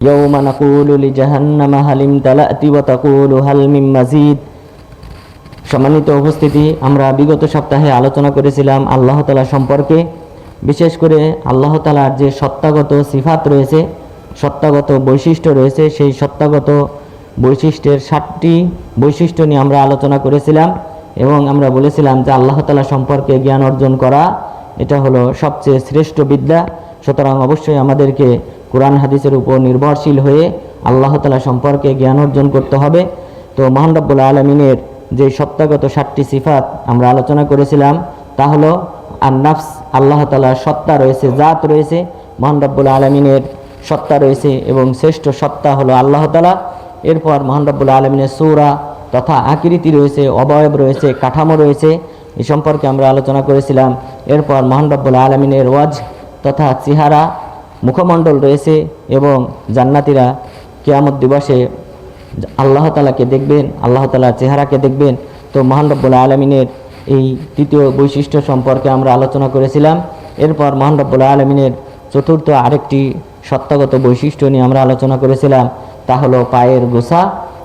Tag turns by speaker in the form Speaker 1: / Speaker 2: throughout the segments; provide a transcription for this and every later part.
Speaker 1: يوم نقول لجهنم هل امتلأت وتقول هل من مزيد সম্মানিত উপস্থিতি আমরা বিগত সপ্তাহে আলোচনা করেছিলাম আল্লাহ তালা সম্পর্কে বিশেষ করে আল্লাহ তালার যে সত্তাগত সিফাত রয়েছে সত্তাগত বৈশিষ্ট্য রয়েছে সেই সত্তাগত বৈশিষ্ট্যের ষাটটি বৈশিষ্ট্য নিয়ে আমরা আলোচনা করেছিলাম এবং আমরা বলেছিলাম যে আল্লাহ তালা সম্পর্কে জ্ঞান অর্জন করা এটা হলো সবচেয়ে শ্রেষ্ঠ বিদ্যা সুতরাং অবশ্যই আমাদেরকে কোরআন হাদিসের উপর নির্ভরশীল হয়ে আল্লাহ তালা সম্পর্কে জ্ঞান অর্জন করতে হবে। তো মহান রব্বুল আলমিনের যে সত্তাগত ষাটটি সিফাত আমরা আলোচনা করেছিলাম, তা হলো আর নাফস আল্লাহ তালার সত্তা রয়েছে, জাত রয়েছে, মহান রব্বুল আলমিনের সত্তা রয়েছে এবং শ্রেষ্ঠ সত্তা হলো আল্লাহ তালা এরপর মহান রব্বুল আলমিনের সৌরা তথা আকৃতি রয়েছে, অবয়ব রয়েছে, কাঠামো রয়েছে, এ সম্পর্কে আমরা আলোচনা করেছিলাম। এরপর মহান রব্বুল আলমিনের ওয়াজ তথা চেহারা, মুখমণ্ডল রয়েছে এবং জান্নাতিরা কেয়ামত দিবসে আল্লাহ তালাকে দেখবেন, আল্লাহ তালার চেহারাকে দেখবেন। তো মহান রব্বুল আলমিনের এই তৃতীয় বৈশিষ্ট্য সম্পর্কে আমরা আলোচনা করেছিলাম। এরপর মহান রব্বুল আলমিনের চতুর্থ আরেকটি সত্তাগত বৈশিষ্ট্য নিয়ে আমরা আলোচনা করেছিলাম। তা হলো পায়ের গোসা।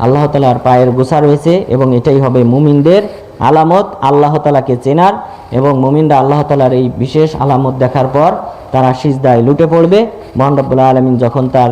Speaker 1: আল্লাহ তালার পায়ের গোসা রয়েছে এবং এটাই হবে মুমিনদের আলামত আল্লাহ তালাকে চেনার এবং মুমিনরা আল্লাহ তালার এই বিশেষ আলামত দেখার পর তারা সিজদায় লুটে পড়বে। মহান রব্বুল্লাহ আলমিন যখন তার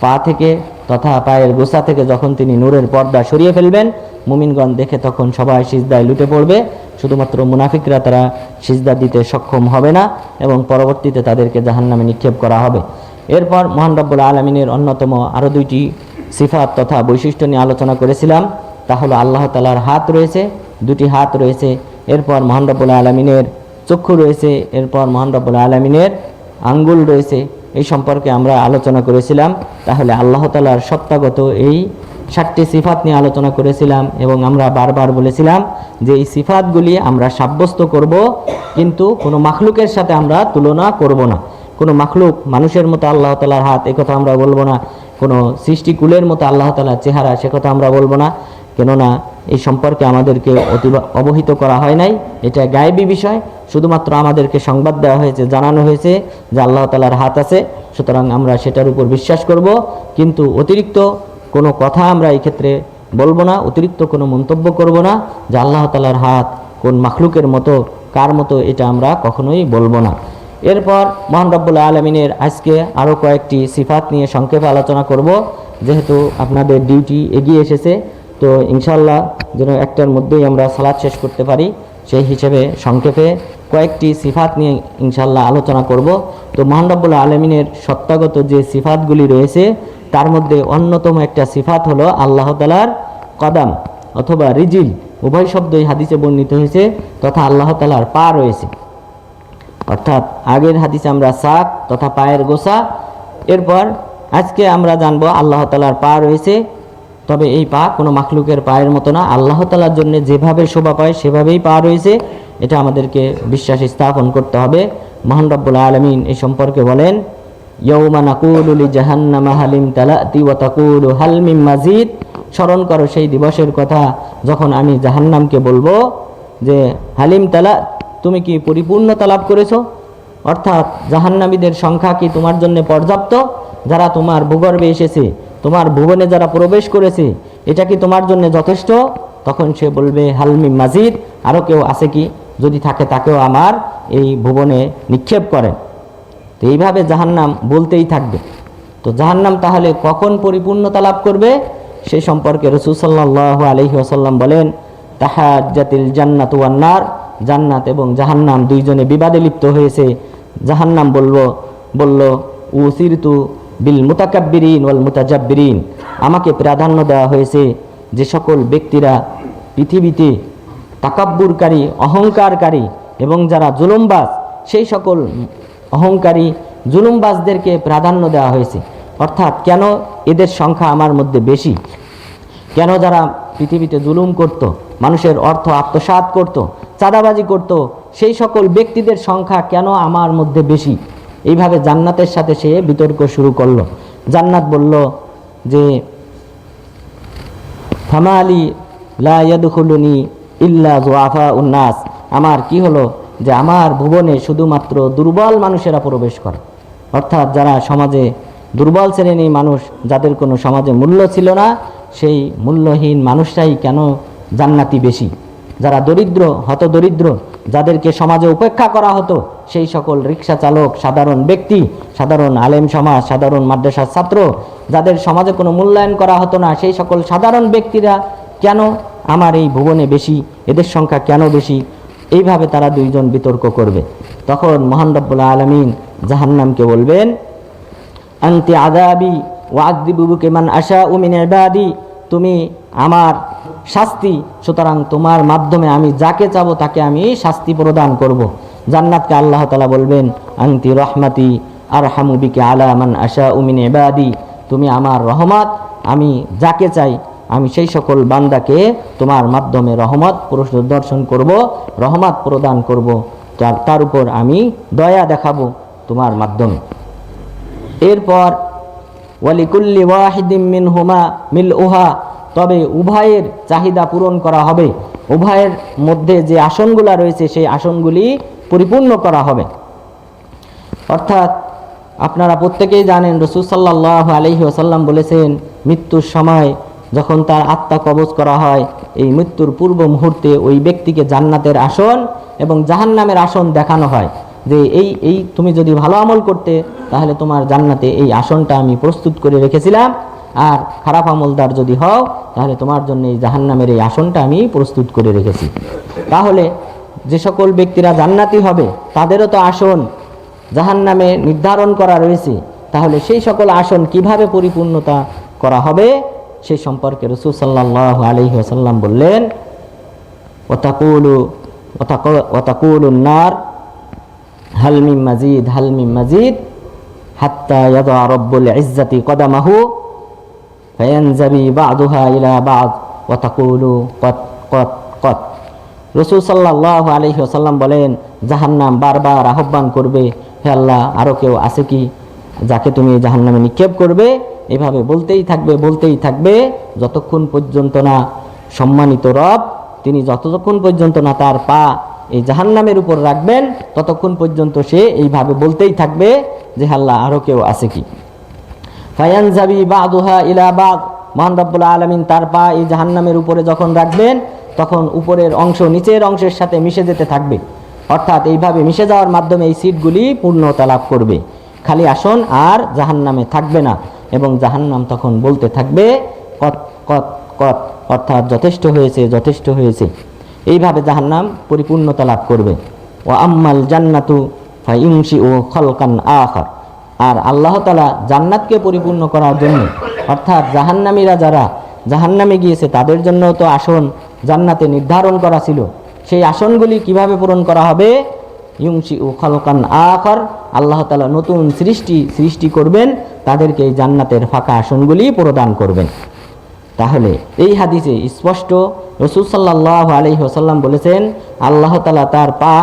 Speaker 1: পা থেকে তথা পায়ের গোসা থেকে যখন তিনি নূরের পর্দা সরিয়ে ফেলবেন, মুমিনগণ দেখে তখন সবাই সিজদায় লুটে পড়বে। শুধুমাত্র মুনাফিকরা তারা সিজদা দিতে সক্ষম হবে না এবং পরবর্তীতে তাদেরকে জাহান্নামে নিক্ষেপ করা হবে। এরপর মহান রব্বুল আলমিনের অন্যতম আরও দুইটি সিফাত তথা বৈশিষ্ট্য নিয়ে আলোচনা করেছিলাম। তা হলো আল্লাহ তালার হাত রয়েছে দুটি হাত রয়েছে, এরপর মহান রব্বুল আলমিনের চক্ষু রয়েছে, এরপর মহান রব্বুল আলমিনের আঙ্গুল রয়েছে। এই সম্পর্কে আমরা আলোচনা করেছিলাম। তাহলে আল্লাহ তালার সত্তাগত এই সাতটি সিফাত নিয়ে আলোচনা করেছিলাম এবং আমরা বারবার বলেছিলাম যে এই সিফাতগুলি আমরা সাব্যস্ত করব, কিন্তু কোনো মাখলুকের সাথে আমরা তুলনা করব না। কোনো মাখলুক মানুষের মতো আল্লাহ তালার হাত একথা আমরা বলব না। কোনো সৃষ্টিকুলের মতো আল্লাহ তালার চেহারা, সে কথা আমরা বলব না। কেননা এই সম্পর্কে আমাদেরকে অবহিত করা হয় নাই। এটা গায়েবী বিষয়। শুধুমাত্র আমাদেরকে সংবাদ দেওয়া হয়েছে, জানানো হয়েছে যে আল্লাহ তালার হাত আছে, সুতরাং আমরা সেটার উপর বিশ্বাস করব। কিন্তু অতিরিক্ত কোনো কথা আমরা এই ক্ষেত্রে বলব না, অতিরিক্ত কোনো মন্তব্য করব না যে আল্লাহ তালার হাত কোন মাখলুকের মতো, কার মতো এটা আমরা কখনোই বলব না। এরপর মহান রব্বুল আলমিনের আজকে আরও কয়েকটি সিফাত নিয়ে সংক্ষেপে আলোচনা করব। যেহেতু আপনাদের ডিউটি এগিয়ে এসেছে তো ইনশাল্লাহ যেন একটার মধ্যেই আমরা সালাদ শেষ করতে পারি, সেই হিসেবে সংক্ষেপে কয়েকটি সিফাত নিয়ে ইনশাল্লাহ আলোচনা করব। তো মহান রব্বুল আলমিনের সত্তাগত যে সিফাতগুলি রয়েছে, তার মধ্যে অন্যতম একটা সিফাত হলো আল্লাহ তালার কদাম অথবা রিজিল। উভয় শব্দই হাদিসে বর্ণিত হয়েছে তথা আল্লাহ তালার পা রয়েছে। অর্থাৎ আগের হাদিসে আমরা সাপ তথা পায়ের গোসা। এরপর আজকে আমরা জানব আল্লাহ তালার পা রয়েছে তবে এই পা কোনো মাখলুকের পায়ের মতো না। আল্লাহ তালার জন্য যেভাবে শোভা পায়, সেভাবেই পা রয়েছে। এটা আমাদেরকে বিশ্বাস স্থাপন করতে হবে। মহান রব্বুল আলমিন এই সম্পর্কে বলেন ইয়ৌমা নাকুলুলি জাহান্নামা হালিম হালমিম মাজিদ। স্মরণ করো সেই দিবসের কথা যখন আমি জাহান্নামকে বলব যে হালিম তালা তুমি কি পরিপূর্ণতা লাভ করেছ? অর্থাৎ জাহান্নামীদের সংখ্যা কি তোমার জন্য পর্যাপ্ত? যারা তোমার ভূগর্ভে এসেছে তোমার ভুবনে যারা প্রবেশ করেছে, এটা কি তোমার জন্য যথেষ্ট? তখন সে বলবে হালমি মাজিদ আরও কেউ আছে কি? যদি থাকে তাকেও আমার এই ভুবনে নিক্ষেপ করেন। তো এইভাবে জাহান্নাম বলতেই থাকবে। তো জাহান্নাম তাহলে কখন পরিপূর্ণতা লাভ করবে? সে সম্পর্কে রসুল সাল্লাহ আলহি আসাল্লাম বলেন তাহাজাতিল জান্নাত ওয়ান্নার জান্নাত এবং জাহান্নাম দুইজনে বিবাদে লিপ্ত হয়েছে। জাহান্নাম বলল বলল, উসিরতু বিল মুতাকাব্বিরিন ওয়াল মুতাজাব্বিরিন আমাকে প্রাধান্য দেওয়া হয়েছে যে সকল ব্যক্তিরা পৃথিবীতে তাকাব্বুরকারী, অহংকারকারী এবং যারা জুলুমবাজ, সেই সকল অহংকারী জুলুমবাজদেরকে প্রাধান্য দেওয়া হয়েছে। অর্থাৎ কেন এদের সংখ্যা আমার মধ্যে বেশি? কেন যারা পৃথিবীতে জুলুম করত, মানুষের অর্থ আত্মসাৎ করত, চাঁদাবাজি করত, সেই সকল ব্যক্তিদের সংখ্যা কেন আমার মধ্যে বেশি? এইভাবে জান্নাতের সাথে সে বিতর্ক শুরু করল। জান্নাত বলল যে, ফামা আলী লায়াদুখুলুনি ইল্লা জোয়াফা উন্নাস আমার কি হলো? যে আমার ভুবনে শুধুমাত্র দুর্বল মানুষেরা প্রবেশ করে। অর্থাৎ যারা সমাজে দুর্বল শ্রেণির মানুষ, যাদের কোনো সমাজে মূল্য ছিল না, সেই মূল্যহীন মানুষটাই কেন জান্নাতি বেশি? যারা দরিদ্র হত দরিদ্র যাদেরকে সমাজে উপেক্ষা করা হতো, সেই সকল রিক্সা চালক, সাধারণ ব্যক্তি, সাধারণ আলেম সমাজ, সাধারণ মাদ্রাসার ছাত্র, যাদের সমাজে কোনো মূল্যায়ন করা হতো না, সেই সকল সাধারণ ব্যক্তিরা কেন আমার এই ভুবনে বেশি, এদের সংখ্যা কেন বেশি? এইভাবে তারা দুইজন বিতর্ক করবে। তখন মহান রব্বুল্লাহ আলমিন জাহান্নামকে বলবেন, আন্তি আদাবি ওয়াকদিবুকে মান আশা উমিন ইবাদি তুমি আমার শাস্তি, সুতরাং তোমার মাধ্যমে আমি যাকে চাবো তাকে আমি শাস্তি প্রদান করব। জান্নাতকে আল্লাহ তালা বলবেন, আন্তি রহমাতি আর হামুবিকে আলা আশা উমিন ইবাদি। তুমি আমার রহমত, আমি যাকে চাই, আমি সেই সকল বান্দাকে তোমার মাধ্যমে রহমত দর্শন করব, রহমত প্রদান করব। তার তার উপর আমি দয়া দেখাবো তোমার মাধ্যমে। এরপর ওয়ালিকুল্লি ওয়াহিদিম মিন হুমা মিল উহা তবে উভয়ের চাহিদা পূরণ করা হবে। উভয়ের মধ্যে যে আসনগুলা রয়েছে, সেই আসনগুলি পরিপূর্ণ করা হবে। অর্থাৎ আপনারা প্রত্যেকেই জানেন, রসুল সাল্লাহ আলহি আসাল্লাম বলেছেন, মৃত্যুর সময় যখন তার আত্মা কবজ করা হয়, এই মৃত্যুর পূর্ব মুহূর্তে ওই ব্যক্তিকে জান্নাতের আসন এবং জাহান্নামের আসন দেখানো হয়। যে এই এই তুমি যদি ভালো আমল করতে, তাহলে তোমার জান্নাতে এই আসনটা আমি প্রস্তুত করে রেখেছিলাম। আর খারাপ আমলদার যদি হও, তাহলে তোমার জন্য এই জাহান্নামের এই আসনটা আমি প্রস্তুত করে রেখেছি। তাহলে যে সকল ব্যক্তিরা জান্নাতি হবে, তাদেরও তো আসন জাহান্নামে নির্ধারণ করা রয়েছে। তাহলে সেই সকল আসন কীভাবে পরিপূর্ণতা করা হবে সেই সম্পর্কে রসুল সাল্লাহ আলহি আসাল্লাম বললেন, ওতাকুলু ওতাকুলু নার হালমিম মাজিদ হালমিম মাজিদ, হাত্তা ইয়াদা রব্বুল ইজ্জাতি কদামাহু, ফায়ানজাবি বা'দুহা ইলা বা'দ, ওয়া তাকুলু কত কত কত। রাসূল সাল্লাল্লাহু আলাইহি ওয়াসাল্লাম বলেন, জাহান্নাম বারবার আহ্বান করবে, হে আল্লাহ, আরও কেউ আছে কি যাকে তুমি জাহান্নামে নিক্ষেপ করবে? এভাবে বলতেই থাকবে বলতেই থাকবে, যতক্ষণ পর্যন্ত না সম্মানিত রব, তিনি যতক্ষণ পর্যন্ত না তার পা এই জাহান্নামের উপর রাখবেন, ততক্ষণ পর্যন্ত সে এইভাবে বলতেই থাকবে যে, আল্লাহ আরও কেউ আছে কি? ফায়ান জাবি বা আদুহা ইলা বাদ, মহান আলমিন তার পা এই জাহান্নামের উপরে যখন রাখবেন, তখন উপরের অংশ নিচের অংশের সাথে মিশে যেতে থাকবে। অর্থাৎ এইভাবে মিশে যাওয়ার মাধ্যমে এই সিটগুলি পূর্ণতা লাভ করবে। খালি আসন আর জাহান্নামে থাকবে না এবং জাহান্নাম তখন বলতে থাকবে, কত কত কত, অর্থাৎ যথেষ্ট হয়েছে যথেষ্ট হয়েছে। এইভাবে জাহান্নাম পরিপূর্ণতা লাভ করবে। ও আম্মাল জান্নাতু ফাইংশি ও খলকান আখার। আর আল্লাহ তালা জান্নাতকে পরিপূর্ণ করার জন্য, অর্থাৎ জাহান্নামীরা যারা জাহান্নামে গিয়েছে তাদের জন্য তো আসন জান্নাতে নির্ধারণ করা ছিল। সেই আসনগুলি কীভাবে পূরণ করা হবে? ইউংশি ও খলকান আখর। আল্লাহ তালা নতুন সৃষ্টি সৃষ্টি করবেন, তাদেরকে এই জান্নাতের ফাঁকা আসনগুলি প্রদান করবেন। তাহলে এই হাদিসে স্পষ্ট রসুল সাল্লাহ আলহি ওসাল্লাম বলেছেন, আল্লাহ তালা তার পা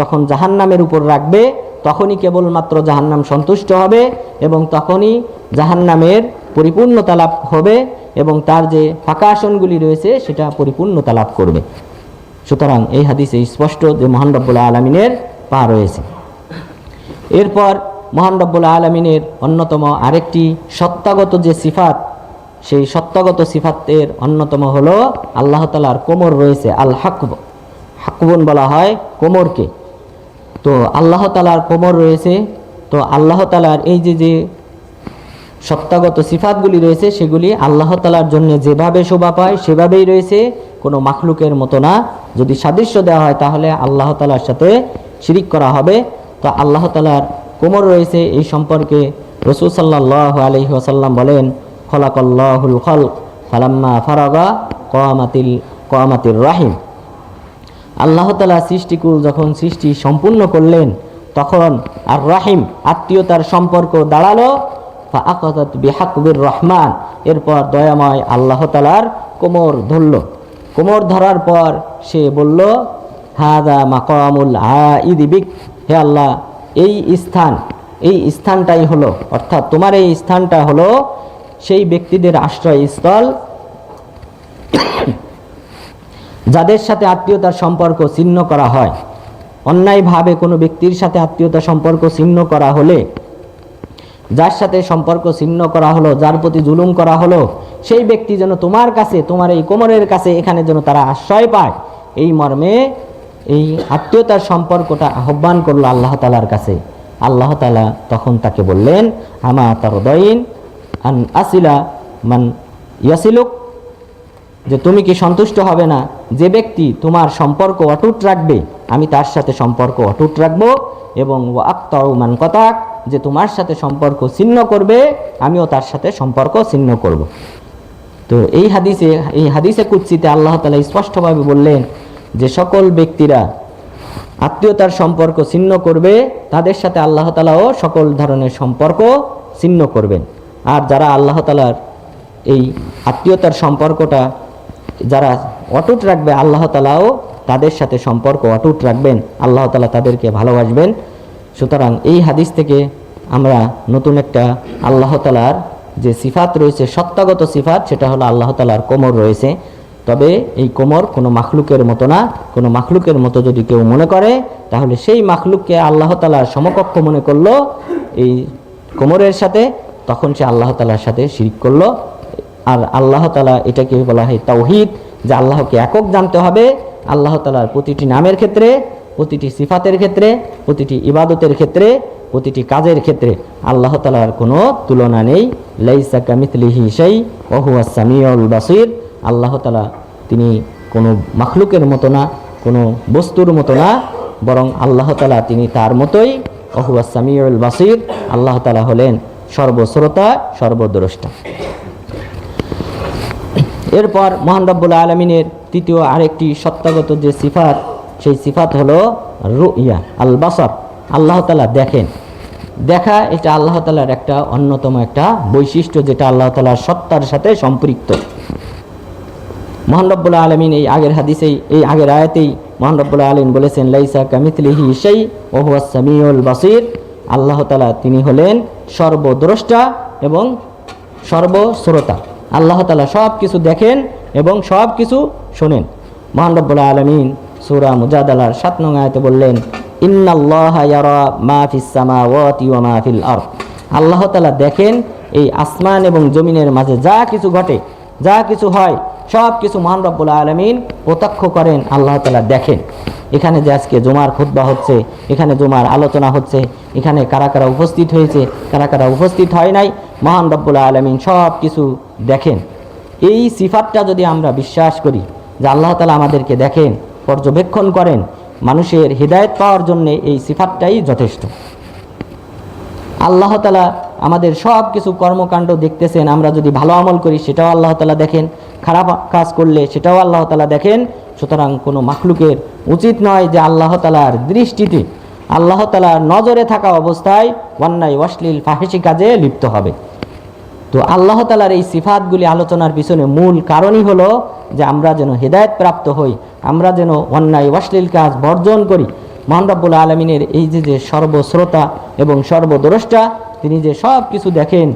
Speaker 1: যখন জাহান্নামের উপর রাখবে, তখনই কেবলমাত্র জাহান্নাম সন্তুষ্ট হবে এবং তখনই জাহান্নামের পরিপূর্ণতা লাভ হবে এবং তার যে ফাঁকা আসনগুলি রয়েছে, সেটা পরিপূর্ণতা লাভ করবে। সুতরাং এই হাদিসে স্পষ্ট যে মহান রব্বুল্লাহ আলমিনের পা রয়েছে। এরপর মহান রব্বুল্লাহ আলমিনের অন্যতম আরেকটি সত্তাগত যে সিফাত সেই সত্তাগত সিফাতের অন্যতম হলো আল্লাহ তালার কোমর রয়েছে আল হাকব। হাকবন বলা হয় কোমরকে। তো আল্লাহ তালার কোমর রয়েছে, তো আল্লাহ তালার এই যে যে সত্তাগত সিফাতগুলি রয়েছে, সেগুলি আল্লাহ তালার জন্য যেভাবে শোভা পায়, সেভাবেই রয়েছে। কোনো মাখলুকের মতো না। যদি সাদৃশ্য দেওয়া হয়, তাহলে আল্লাহ তালার সাথে শিরিক করা হবে। তো আল্লাহ তালার কোমর রয়েছে, এই সম্পর্কে রসুল সাল্লাহ আলহি আসাল্লাম বলেন খলাকল্লাহুল খল ফালাম্মা ফারাগা কমাতিল, কমাতির রাহিম। আল্লাহ তালা সৃষ্টিকুল যখন সৃষ্টি সম্পূর্ণ করলেন, তখন আর রাহিম, আত্মীয়তার সম্পর্ক দাঁড়াল। আকাত বিহাকবির রহমান, এরপর দয়াময় আল্লাহ তালার কোমর ধরল। কোমর ধরার পর সে বলল হাদা মাকামুল আইদিবিক হে আল্লাহ, এই স্থান, এই স্থানটাই হলো, অর্থাৎ তোমার এই স্থানটা হলো সেই ব্যক্তিদের আশ্রয়স্থল। যাদের সাথে আত্মীয়তার সম্পর্ক ছিন্ন করা হয়। অন্যায়ভাবে কোনো ব্যক্তির সাথে আত্মীয়তা সম্পর্ক ছিন্ন করা হলে, যার সাথে সম্পর্ক ছিন্ন করা হলো, যার প্রতি জুলুম করা হলো, সেই ব্যক্তি যেন তোমার কাছে, তোমার এই কোমরের কাছে এখানে যেন তারা আশ্রয় পায়, এই মর্মে এই আত্মীয়তার সম্পর্কটা আহ্বান করল আল্লাহ তালার কাছে। আল্লাহ তালা তখন তাকে বললেন, আমা তার আন আসিলা মান ইয়াসিলুক, যে তুমি কি সন্তুষ্ট হবে না? যে ব্যক্তি তোমার সম্পর্ক অটুট রাখবে, আমি তার সাথে সম্পর্ক অটুট রাখব, এবং ও আক্তাউ মান কতাক, যে তোমার সাথে সম্পর্ক ছিন্ন করবে, আমিও তার সাথে সম্পর্ক ছিন্ন করব। তো এই হাদিসে এই হাদিসে কুৎসিতে আল্লাহ তালা স্পষ্টভাবে বললেন যে সকল ব্যক্তিরা আত্মীয়তার সম্পর্ক ছিন্ন করবে, তাদের সাথে আল্লাহ তালাও সকল ধরনের সম্পর্ক ছিন্ন করবেন। আর যারা আল্লাহ তালার এই আত্মীয়তার সম্পর্কটা যারা অটুট রাখবে, আল্লাহ তালাও তাদের সাথে সম্পর্ক অটুট রাখবেন। আল্লাহ তালা তাদেরকে ভালোবাসবেন। সুতরাং এই হাদিস থেকে আমরা নতুন একটা আল্লাহ তালার যে সিফাত রয়েছে, সত্তাগত সিফাত, সেটা হলো আল্লাহ তালার কোমর রয়েছে। তবে এই কোমর কোনো মাখলুকের মতো না। কোনো মাখলুকের মতো যদি কেউ মনে করে, তাহলে সেই মাখলুককে আল্লাহ তালার সমকক্ষ মনে করল। এই কোমরের সাথে তখন সে আল্লাহ তালার সাথে শিরিক করল। আর আল্লাহ তালা এটাকে বলা হয় তাওহিদ, যে আল্লাহকে একক জানতে হবে। আল্লাহ তালার প্রতিটি নামের ক্ষেত্রে, প্রতিটি সিফাতের ক্ষেত্রে, প্রতিটি ইবাদতের ক্ষেত্রে, প্রতিটি কাজের ক্ষেত্রে আল্লাহ তালার কোনো তুলনা নেই। লাইসা কামিতলিহি সেই ওহুয়া সামিউল বাসির। আল্লাহ তালা তিনি কোনো মাখলুকের মতো না, কোনো বস্তুর মতো না, বরং আল্লাহ তালা তিনি তার মতোই ওহুয়া সামিউল বাসির। আল্লাহ তালা হলেন সর্বশ্রোতা, সর্বদ্রষ্টা। এরপর মহান রব্বুল আলমিনের তৃতীয় আরেকটি সত্তাগত যে সিফাত, সেই সিফাত হলো রুইয়া আল বাসর আল্লাহ তালা দেখেন। দেখা এটা আল্লাহ তালার একটা অন্যতম একটা বৈশিষ্ট্য যেটা আল্লাহ তালার সত্তার সাথে সম্পৃক্ত। মহান রব্বুল আলমিন এই আগের হাদিসেই, এই আগের আয়াতেই মহান রব্বুল আলমিন বলেছেন, লাইসা কামিতলিহি সেই ওহুয়া সামিউল বাসির। আল্লাহ তালা তিনি হলেন সর্বদ্রষ্টা এবং সর্বশ্রোতা। আল্লাহ তালা সব কিছু দেখেন এবং সব কিছু শোনেন। মহান রব্বুল আলমিন সুরা মুজাদালার সাত নং আয়তে বললেন আল্লাহ তালা দেখেন এই আসমান এবং জমিনের মাঝে যা কিছু ঘটে, যা কিছু হয়, সব কিছু মহান রব্বুল আলমিন প্রত্যক্ষ করেন, আল্লাহ তালা দেখেন। এখানে যে আজকে জুমার খুতবা হচ্ছে, এখানে জুমার আলোচনা হচ্ছে, এখানে কারা কারা উপস্থিত হয়েছে, কারা কারা উপস্থিত হয় নাই, মহান রব্বুল আলমিন সব কিছু দেখেন। এই সিফাতটা যদি আমরা বিশ্বাস করি, যে আল্লাহ তালা আমাদেরকে দেখেন, পর্যবেক্ষণ করেন, মানুষের হৃদায়ত পাওয়ার জন্যে এই সিফাতটাই যথেষ্ট। আল্লাহ তালা আমাদের সব কিছু কর্মকাণ্ড দেখতেছেন, আমরা যদি ভালো আমল করি, সেটাও আল্লাহ তালা দেখেন। খারাপ কাজ করলে সেটাও আল্লাহ তালা দেখেন। সুতরাং কোনো মাখলুকের উচিত নয় যে আল্লাহ তালার দৃষ্টিতে, আল্লাহ তালার নজরে থাকা অবস্থায় অন্যায় অশ্লীল ফাহেসি কাজে লিপ্ত হবে। তো আল্লাহ তালার এই সিফাতগুলি আলোচনার পিছনে মূল কারণই হলো যে আমরা যেন হেদায়ত প্রাপ্ত হই, আমরা যেন অন্যায় অশ্লীল কাজ বর্জন করি। মহান রব্বুল আলমিনের এই যে যে সর্বশ্রোতা এবং সর্বদ্রষ্টা, তিনি যে সব কিছু দেখেন,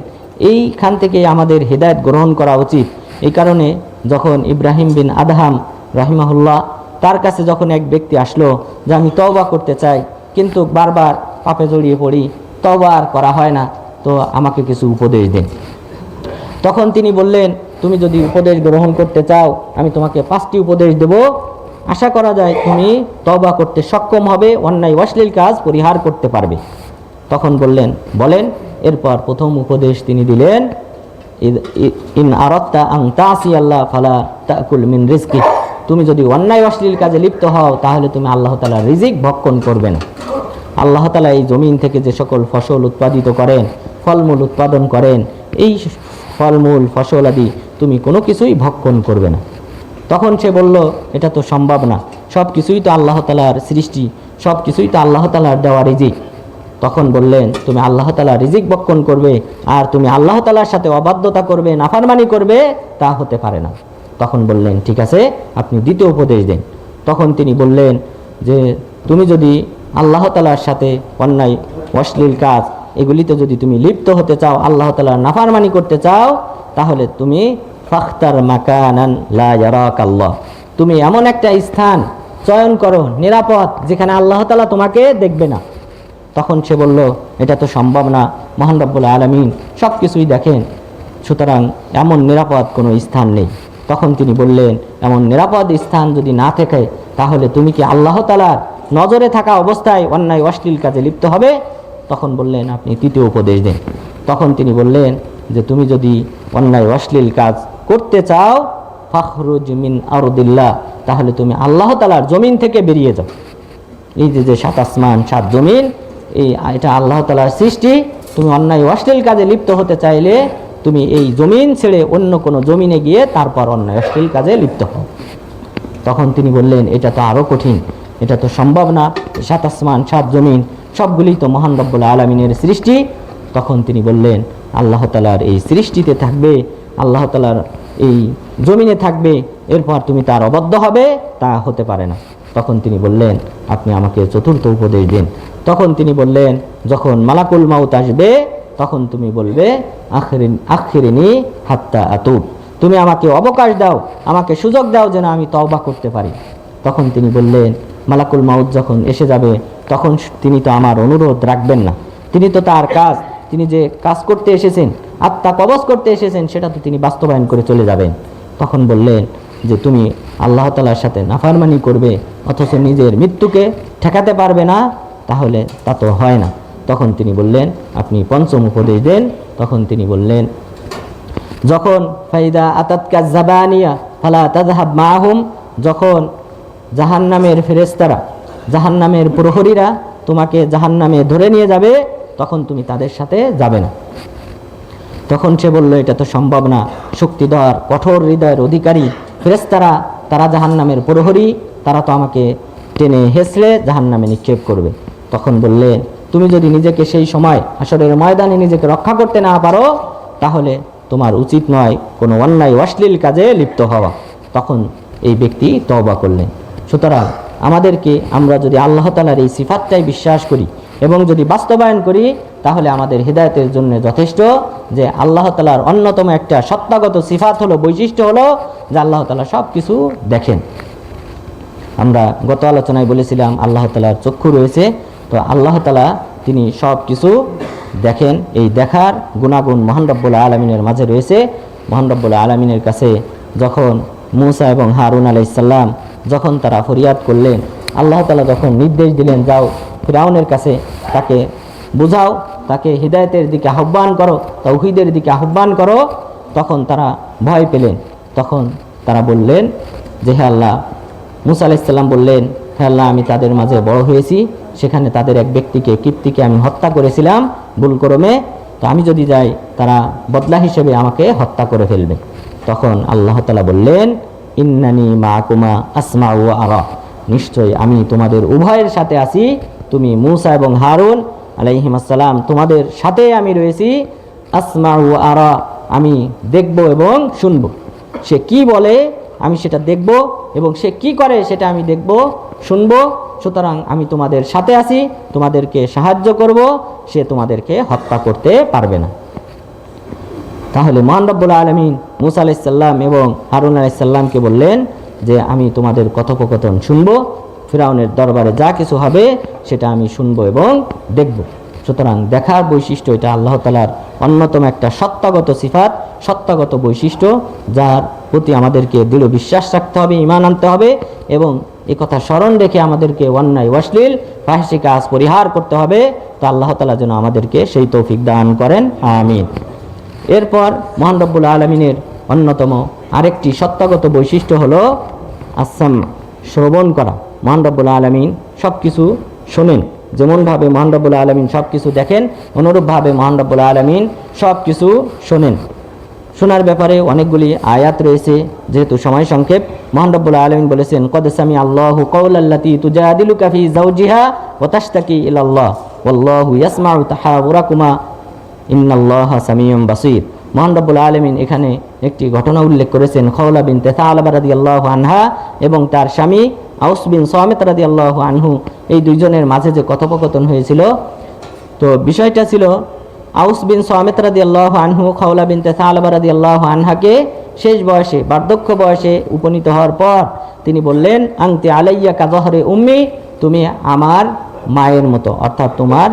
Speaker 1: এইখান থেকে আমাদের হেদায়ত গ্রহণ করা উচিত। এই কারণে যখন ইব্রাহিম বিন আদহাম রাহিমাহুল্লাহ তার কাছে যখন এক ব্যক্তি আসলো যে আমি তওবা করতে চাই, কিন্তু বারবার পাপে জড়িয়ে পড়ি, তওবা আর করা হয় না, তো আমাকে কিছু উপদেশ দিন। তখন তিনি বললেন, তুমি যদি উপদেশ গ্রহণ করতে চাও, আমি তোমাকে পাঁচটি উপদেশ দেব। আশা করা যায় তুমি তবা করতে সক্ষম হবে, অন্যায় অশ্লীল কাজ পরিহার করতে পারবে। তখন বললেন, বলেন। এরপর প্রথম উপদেশ তিনি দিলেন ইন আরত্তা আং তাসি আল্লাহ ফালা তাকুল মিন রিজকি। তুমি যদি অন্যায় অশ্লীল কাজে লিপ্ত হও, তাহলে তুমি আল্লাহ তালা রিজিক ভক্ষণ করবে না। আল্লাহ তালা এই জমিন থেকে যে সকল ফসল উৎপাদিত করেন, ফলমূল উৎপাদন করেন, এই ফলমূল, ফসল আদি তুমি কোনো কিছুই ভক্ষণ করবে না। তখন সে বলল, এটা তো সম্ভব না। সব কিছুই তো আল্লাহ তালার সৃষ্টি সব কিছুই তো আল্লাহ তালার দেওয়া রিজিক। তখন বললেন, তুমি আল্লাহ তালা রিজিক বক্ষণ করবে, আর তুমি আল্লাহ তালার সাথে অবাধ্যতা করবে, নাফারমানি করবে, তা হতে পারে না। তখন বললেন, ঠিক আছে, আপনি দ্বিতীয় উপদেশ দেন। তখন তিনি বললেন যে, তুমি যদি আল্লাহ তালার সাথে অন্যায়, অশ্লীল কাজ, এগুলিতে যদি তুমি লিপ্ত হতে চাও, আল্লাহ তালার নাফারমানি করতে চাও, তাহলে তুমি ফাখতার মাকানান লা ইয়ারাক আল্লাহ তুমি এমন একটা স্থান চয়ন করো, নিরাপদ, যেখানে আল্লাহ তালা তোমাকে দেখবে না। তখন সে বলল, এটা তো সম্ভব না, মহান রব্বুল আলমিন সব কিছুই দেখেন। সুতরাং এমন নিরাপদ কোনো স্থান নেই। তখন তিনি বললেন, এমন নিরাপদ স্থান যদি না থাকে, তাহলে তুমি কি আল্লাহ তালার নজরে থাকা অবস্থায় অন্যায় অশ্লীল কাজে লিপ্ত হবে? তখন বললেন, আপনি তৃতীয় উপদেশ দেন। তখন তিনি বললেন, যে তুমি যদি অন্যায় অশ্লীল কাজ করতে চাও, ফখরুজ মিন আরদিল্লাহ, তাহলে তুমি আল্লাহ তালার জমিন থেকে বেরিয়ে যাও। এই যে যে সাত আসমান, সাত জমিন এই এটা আল্লাহ তালার সৃষ্টি। তুমি অন্যায় অশ্লীল কাজে লিপ্ত হতে চাইলে তুমি এই জমিন ছেড়ে অন্য কোনো জমিনে গিয়ে তারপর অন্যায় অশ্লীল কাজে লিপ্ত হও। তখন তিনি বললেন, এটা তো আরও কঠিন। এটা তো সম্ভব না। সাত আসমান, সাত জমিন সবগুলি তো মহান রব্বুল আলমিনের সৃষ্টি। তখন তিনি বললেন, আল্লাহ তালার এই সৃষ্টিতে থাকবে, আল্লাহ তালার এই জমিনে থাকবে, এরপর তুমি তার অবদ্ধ হবে, তা হতে পারে না। তখন তিনি বললেন, আপনি আমাকে চতুর্থ উপদেশ দিন। তখন তিনি বললেন, যখন মালাকুল মাউত আসবে, তখন তুমি বলবে, আখরিন, আখিরিনি হাত্তা আতুব। তুমি আমাকে অবকাশ দাও, আমাকে সুযোগ দাও যেন আমি তওবা করতে পারি। তখন তিনি বললেন, মালাকুল মাউত যখন এসে যাবে, তখন তিনি তো আমার অনুরোধ রাখবেন না। তিনি তো তার কাজ, তিনি যে কাজ করতে এসেছেন, আত্মা কবজ করতে এসেছেন, সেটা তো তিনি বাস্তবায়ন করে চলে যাবেন। তখন বললেন যে, তুমি আল্লাহ তালার সাথে নাফারমানি করবে, অথচ নিজের মৃত্যুকে ঠেকাতে পারবে না তাহলে তা তো হয় না। তখন তিনি বললেন, আপনি পঞ্চম উপদেশ দেন। তখন তিনি বললেন, যখন ফাইদা আতাতকা জাবানিয়া ফালা তাজহাব মাহুম, যখন জাহান্নামের ফেরেস্তারা জাহান্নামের প্রহরীরা তোমাকে জাহান্নামে ধরে নিয়ে যাবে, তখন তুমি তাদের সাথে যাবে না। তখন সে বলল, এটা তো সম্ভব না। শক্তিধর, কঠোর হৃদয়ের অধিকারী ফেরেস্তারা তারা জাহান্নামের প্রহরী, তারা তো আমাকে টেনে হেসড়ে জাহান্নামে নিক্ষেপ করবে। তখন বললেন তুমি যদি নিজেকে সেই সময় আসরের ময়দানে নিজেকে রক্ষা করতে না পারো, তাহলে তোমার উচিত নয় কোনো অন্যায় অশ্লীল কাজে লিপ্ত হওয়া। তখন এই ব্যক্তি তওবা করলেন। সুতরাং আমাদেরকে আমরা যদি আল্লাহ তালার এই সিফাতটাই বিশ্বাস করি এবং যদি বাস্তবায়ন করি, তাহলে আমাদের হৃদায়তের জন্য যথেষ্ট যে আল্লাহ তালার অন্যতম একটা সত্তাগত সিফাত হলো, বৈশিষ্ট্য হলো যে আল্লাহ তালা সব কিছু দেখেন। আমরা গত আলোচনায় বলেছিলাম, আল্লাহ তালার চক্ষু রয়েছে। তো আল্লাহ তালা তিনি সব কিছু দেখেন। এই দেখার গুণাগুণ মহান রব্বুল আলমিনের মাঝে রয়েছে। মহান রব্বুল আলমিনের কাছে যখন মুসা এবং হারুন আলাইসাল্লাম যখন তারা ফরিয়াদ করলেন, আল্লাহ তালা যখন নির্দেশ দিলেন, যাও ফিরাউনের কাছে তাকে বুঝাও, তাকে হৃদায়তের দিকে আহ্বান করো, তৌহিদের দিকে আহ্বান করো। তখন তারা ভয় পেলেন। তখন তারা বললেন, যে হে আল্লাহ। মুসা আলাইসাল্লাম বললেন, হে আল্লাহ, আমি তাদের মাঝে বড় হয়েছি। সেখানে তাদের এক ব্যক্তিকে, কীর্তিকে আমি হত্যা করেছিলাম ভুল ক্রমে তো আমি যদি যাই, তারা বদলা হিসেবে আমাকে হত্যা করে ফেলবে। তখন আল্লাহ তালা বললেন, ইন্নানি মা কুমা আসমা ও আরা। নিশ্চয় আমি তোমাদের উভয়ের সাথে আছি। তুমি মুসা এবং হারুন আলাইহিম আসসালাম, তোমাদের সাথে আমি রয়েছি। আসমা ও আরা, আমি দেখব এবং শুনব। সে কি বলে, আমি সেটা দেখব এবং সে কি করে সেটা আমি দেখব, শুনব। সুতরাং আমি তোমাদের সাথে আছি, তোমাদেরকে সাহায্য করব, সে তোমাদেরকে হত্যা করতে পারবে না। তাহলে মহান রব্বুল আলমিন মুসা আলাইসাল্লাম এবং হারুন আলাইসাল্লামকে বললেন যে, আমি তোমাদের কথোপকথন শুনব, ফিরাউনের দরবারে যা কিছু হবে সেটা আমি শুনব এবং দেখব। সুতরাং দেখার বৈশিষ্ট্য এটা আল্লাহ তালার অন্যতম একটা সত্তাগত সিফাত, সত্তাগত বৈশিষ্ট্য, যার প্রতি আমাদেরকে দৃঢ় বিশ্বাস রাখতে হবে ইমান আনতে হবে এবং এ কথা স্মরণ রেখে আমাদেরকে অন্যায় অশ্লীল ফাহিসি কাজ পরিহার করতে হবে। তো আল্লাহ তালা যেন আমাদেরকে সেই তৌফিক দান করেন। আমিন। এরপর মহান আলমিনের অন্যতম আরেকটি সত্তাগত বৈশিষ্ট্য হলো আসাম শ্রবণ করা। মহান আলমিন সব কিছু শোনেন। যেমনভাবে মহান আলমিন সব কিছু দেখেন, অনুরূপভাবে মহান আলমিন সব কিছু শোনেন। শোনার ব্যাপারে অনেকগুলি আয়াত রয়েছে, যেহেতু সময় সংক্ষেপ। মহান রব্বুল আলমিন বলেছেন কদসামি আল্লাহ কৌল আল্লাতি তুজাদিলু কাফি জাউজিহা ওতাস্তাকি ইলাল্লাহ। ওয়াল্লাহু ইয়াসমাউ তাহাউরাকুমা ইন্নাল্লাহ সামিয়ম বাসির। মহান রব্বুল আলমিন এখানে একটি ঘটনা উল্লেখ করেছেন, খওলা বিন তেসালাবা রাদি আল্লাহ আনহা এবং তার স্বামী আউস বিন সোয়ামেত রাদি আল্লাহ আনহু। এই দুইজনের মাঝে যে কথোপকথন হয়েছিল, তো বিষয়টা ছিল আউস বিন সোয়ামেত রাদি আল্লাহ আনহু, খাওলা বিন তেসালাবা রাদি আল্লাহ আনহাকে শেষ বয়সে, বার্ধক্য বয়সে উপনীত হওয়ার পর তিনি বললেন, আংতি আলাইয়া কাজহরে উম্মি, তুমি আমার মায়ের মতো, অর্থাৎ তোমার,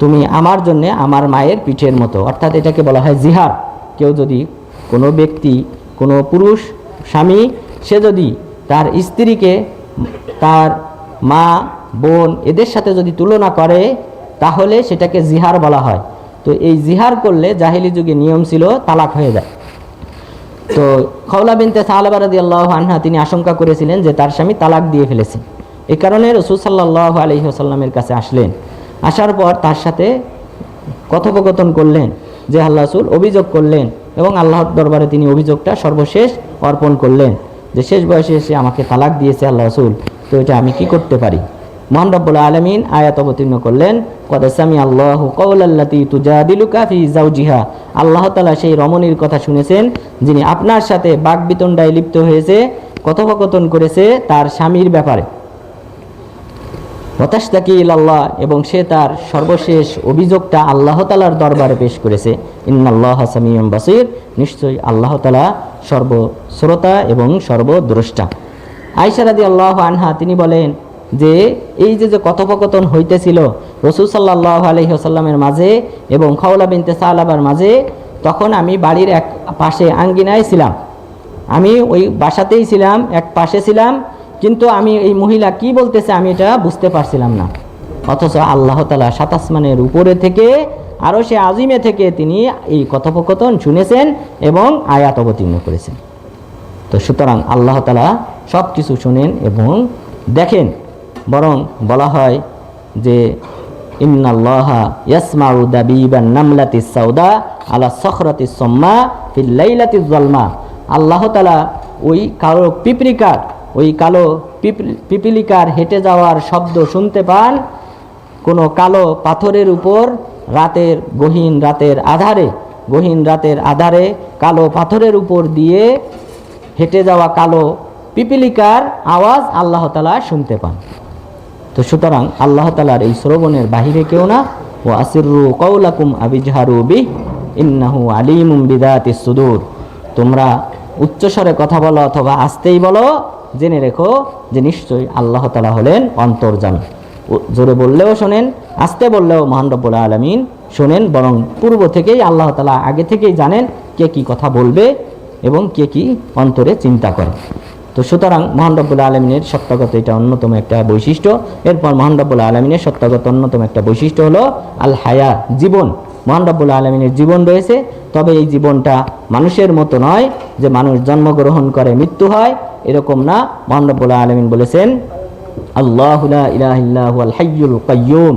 Speaker 1: তুমি আমার জন্যে আমার মায়ের পিঠের মতো। অর্থাৎ এটাকে বলা হয় জিহার কেউ যদি কোনো ব্যক্তি, কোনো পুরুষ, স্বামী, সে যদি তার স্ত্রীকে তার মা, বোন এদের সাথে যদি তুলনা করে, তাহলে সেটাকে জিহার বলা হয়। তো এই জিহার করলে জাহিলি যুগে নিয়ম ছিল তালাক হয়ে যায়। তো খওলা বিনতে সাহালাবা রাদি আল্লাহ আনহা তিনি আশঙ্কা করেছিলেন যে তার স্বামী তালাক দিয়ে ফেলেছে। এই কারণে রসুল সাল্লাহ আলহি আসাল্লামের কাছে আসলেন। আসার পর তার সাথে কথোপকথন করলেন যে আল্লাহ রসুল অভিযোগ করলেন এবং আল্লাহর দরবারে তিনি অভিযোগটা সর্বশেষ অর্পণ করলেন যে শেষ বয়সে এসে আমাকে তালাক দিয়েছে আল্লাহ রসুল, তো এটা আমি কি করতে পারি? মোহান আলমিন আয়াত অবতীর্ণ করলেন কদাসামি আল্লাহ কৌলাল্লাতি জাউজিহা আল্লাহ তালা সেই রমণীর কথা শুনেছেন, যিনি আপনার সাথে বাগবিতণ্ডায় লিপ্ত হয়েছে, কথোপকথন করেছে তার স্বামীর ব্যাপারে। আল্লাহ এবং সে তার সর্বশেষ অভিযোগটা আল্লাহ তালার দরবারে পেশ করেছে। ইন্নাল্লাহ বাসির। নিশ্চয়ই আল্লাহ তালা সর্বশ্রোতা এবং সর্বদ্রষ্টা। আইসারাদি আল্লাহ আনহা তিনি বলেন যে এই যে যে কথোপকথন হইতেছিল, রসুল সাল্লাহ আলহিহাসাল্লামের মাঝে এবং খাওলা বিনতে সালাবার মাঝে, তখন আমি বাড়ির এক পাশে আঙ্গিনায় ছিলাম। আমি ওই বাসাতেই ছিলাম, এক পাশে ছিলাম, কিন্তু আমি এই মহিলা কি বলতেছে আমি এটা বুঝতে পারছিলাম না। অথচ আল্লাহ তালা সাতাসমানের উপরে থেকে আরও সে আজিমে থেকে তিনি এই কথোপকথন শুনেছেন এবং আয়াত অবতীর্ণ করেছেন। তো সুতরাং আল্লাহ তালা সব কিছু শোনেন এবং দেখেন। বরং বলা হয় যে জলমা আল্লাহ ওই কালো পিপরিকার ওই কালো পিপ- পিপিলিকার হেঁটে যাওয়ার শব্দ শুনতে পান। কোনো কালো পাথরের উপর রাতের গহীন রাতের আধারে, গহীন রাতের আধারে কালো পাথরের উপর দিয়ে হেঁটে যাওয়া কালো পিপিলিকার আওয়াজ আল্লাহ তালা শুনতে পান। তো সুতরাং আল্লাহ তালার এই শ্রবণের বাহিরে কেউ না। ও আসিরু কৌলাকুম আবিজহারু বি ইন্নাহু আলিমুম বিদাতি সুদূর। তোমরা উচ্চস্বরে কথা বলো অথবা আসতেই বলো, জেনে রেখো যে নিশ্চয়ই আল্লাহ তালা হলেন অন্তর্জামী ও জোরে বললেও শোনেন, আসতে বললেও মহান রব্বুল আলমিন শোনেন, বরং পূর্ব থেকেই আল্লাহ তালা আগে থেকেই জানেন কে কি কথা বলবে এবং কে কি অন্তরে চিন্তা করে। তো সুতরাং মহান রব্বুল আলমিনের সত্যাগত এটা অন্যতম একটা বৈশিষ্ট্য। এরপর মহান রব্বুল আলমিনের সত্যাগত অন্যতম একটা বৈশিষ্ট্য হলো আল হায়া জীবন। মহান রব্বুল আলমিনের জীবন রয়েছে, তবে এই জীবনটা মানুষের মতো নয় যে মানুষ জন্মগ্রহণ করে মৃত্যু হয়, এরকম না। মহান রব্বুল আলমিন বলেছেন, আল্লাহ কাইয়ুম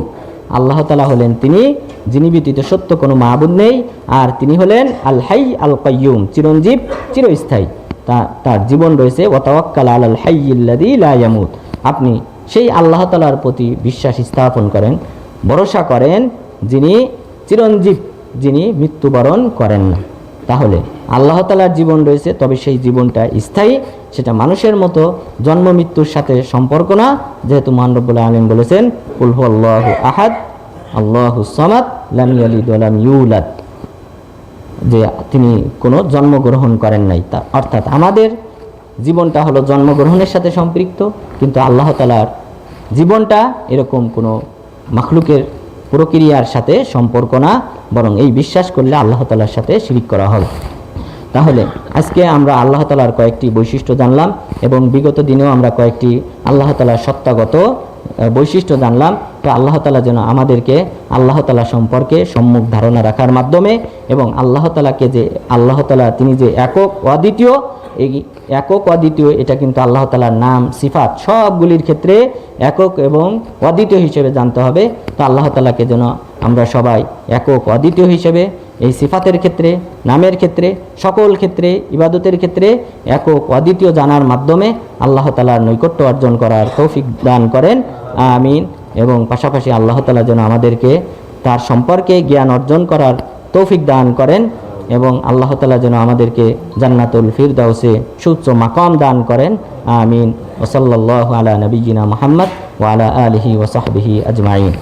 Speaker 1: আল্লাহ তালা হলেন তিনি, যিনি ব্যতীত সত্য কোনো মাহবুদ নেই, আর তিনি হলেন আল হাই আল চিরঞ্জীব, চিরস্থায়ী। তার জীবন রয়েছে, ওয়াতাওয়াক্কাল আল হাইয়িল্লাদি লা ইয়ামুত। আপনি সেই আল্লাহ তালার প্রতি বিশ্বাস স্থাপন করেন, ভরসা করেন যিনি চিরঞ্জীব, যিনি মৃত্যুবরণ করেন না। তাহলে আল্লাহ তালার জীবন রয়েছে, তবে সেই জীবনটা স্থায়ী, সেটা মানুষের মতো জন্ম মৃত্যুর সাথে সম্পর্ক না। যেহেতু মানরবুল্লাহ আলম বলেছেন উলহু আল্লাহ আহাদ, আল্লাহ সামাদ, লাম ইয়ালিদ ওয়া ইউলাদ। যে তিনি কোনো জন্মগ্রহণ করেন নাই। তা অর্থাৎ আমাদের জীবনটা হলো জন্মগ্রহণের সাথে সম্পৃক্ত, কিন্তু আল্লাহ তালার জীবনটা এরকম কোনো মাখলুকের প্রক্রিয়ার সাথে সম্পর্ক না, বরং এই বিশ্বাস করলে আল্লাহ তালার সাথে শিরিক করা হবে। তাহলে আজকে আমরা আল্লাহ তালার কয়েকটি বৈশিষ্ট্য জানলাম এবং বিগত দিনেও আমরা কয়েকটি আল্লাহ তালার সত্তাগত বৈশিষ্ট্য জানলাম, তো আল্লাহ তালা যেন আমাদেরকে আল্লাহ তালা সম্পর্কে সম্মুখ ধারণা রাখার মাধ্যমে এবং আল্লাহ তালাকে যে, আল্লাহ তালা তিনি যে একক অদ্বিতীয়, এই একক অদ্বিতীয়, এটা কিন্তু আল্লাহ তালার নাম, সিফাত, সবগুলির ক্ষেত্রে একক এবং অদ্বিতীয় হিসেবে জানতে হবে। তো আল্লাহ তালাকে যেন আমরা সবাই একক অদ্বিতীয় হিসেবে এই সিফাতের ক্ষেত্রে, নামের ক্ষেত্রে, সকল ক্ষেত্রে, ইবাদতের ক্ষেত্রে একক অদ্বিতীয় জানার মাধ্যমে আল্লাহ তালার নৈকট্য অর্জন করার তৌফিক দান করেন। আমিন। এবং পাশাপাশি আল্লাহ তালা যেন আমাদেরকে তার সম্পর্কে জ্ঞান অর্জন করার তৌফিক দান করেন এবং আল্লাহ তালা যেন আমাদেরকে জান্নাতুল ফিরদাউসে সুচ্চ মাকাম দান করেন। আমিন। ওসল্লাহ আলা নবীনা মোহাম্মদ ওয়ালা আলহি ওসাহবিহি আজমাইন।